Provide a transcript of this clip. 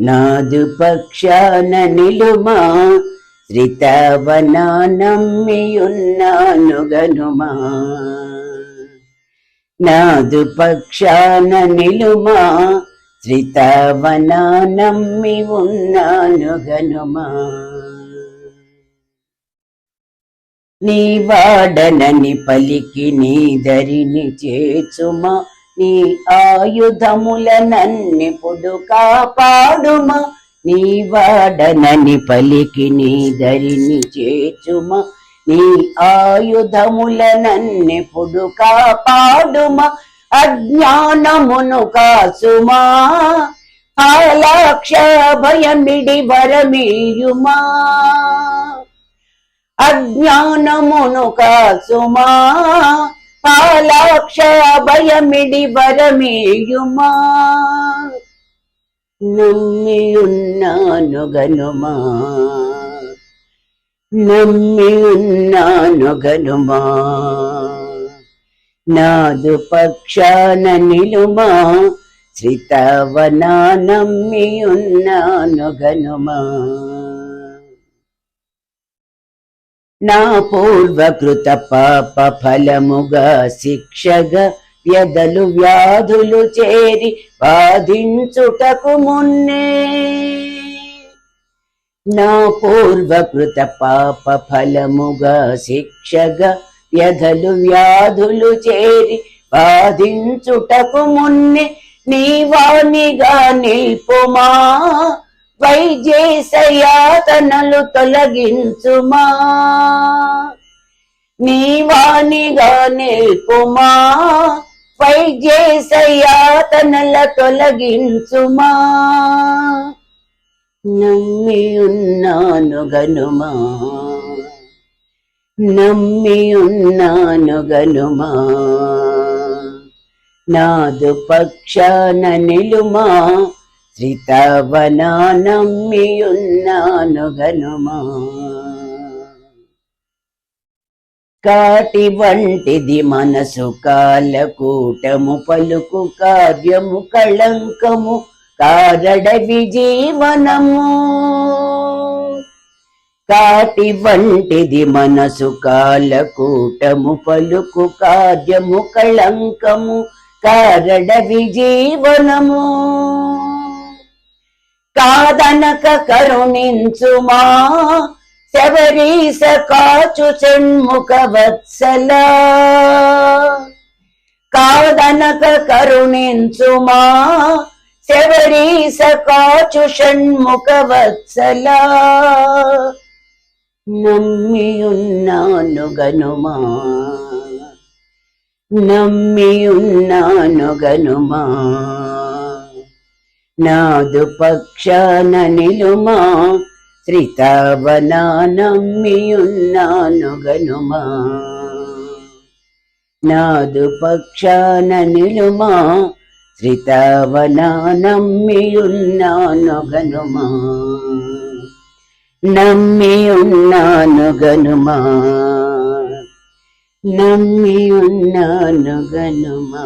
నాదు పక్షాన నిలుమా శ్రితవనా నమ్మియున్నాను గనుమా నాదు పక్షాన నిలుమా శ్రితవనా నమ్మి ఉన్నాను గనుమా నీ వాడనని పలికి నీ దరిని చేచుమా నీ ఆయుధముల నన్నెప్పుడు కాపాడుమా? నీ వాడనని పలికి నీ దరిని చేచుమా నీ ఆయుధముల నన్నెప్పుడు కాపాడుమా? అజ్ఞానమును కాసుమా ఆలాక్ష భయమిడి వరమీయుమా? అజ్ఞానమును కాసుమా పాలాక్ష భయమిడి వరమేయుమా? నమ్మియున్నాను గనుమా నమ్మియున్నాను గనుమా నాదు పక్షాన నిలుమా? శ్రీతవనా నమ్మియున్నాను గనుమా నా పూర్వకృత పాప ఫలముగా శిక్షగా వ్యధలు వ్యాధులు చేరి బాధించుటకు మున్నే. నా పూర్వకృత పాప ఫలముగా శిక్షగా వ్యధలు వ్యాధులు చేరి బాధించుటకు మున్నే. నీవానిగా నిల్పుమా? వైజేశయాతనలు తొలగించుమా. నీ వాణిగా నిల్పుమా వైజేశయాతనల తొలగించుమా. నమ్మి ఉన్నాను గనుమా నమ్మి ఉన్నాను గనుమా నాదు పక్షాన నిలుమా. శ్రితవన నమ్మియున్నాను గనుమా. కాటి వంటిది మనసు కాలకూటము పలుకు కావ్యము కళంకము కారడ విజీవనము కాటి వంటిది మనసు కాలకూటము పలుకు కావ్యము కళంకము కారడ విజీవనము కాదనక కరుణించుమా? శబరీస కాచు చెన్ముఖ వత్సల. కాదనక కరుణించుమా? శబరీస కాచు షణ్ముఖ వత్సల. నమ్మియున్నాను గనుమా నమ్మియున్నాను గనుమా నాదు పక్షాన నిలుమా శ్రీతావనా నమ్మియున్నాను గనుమా నాదు పక్షాన నిలుమా శ్రీతావనా నమ్మియున్నాను గనుమా నమ్మియున్నాను గనుమా నమ్మియున్నాను గనుమా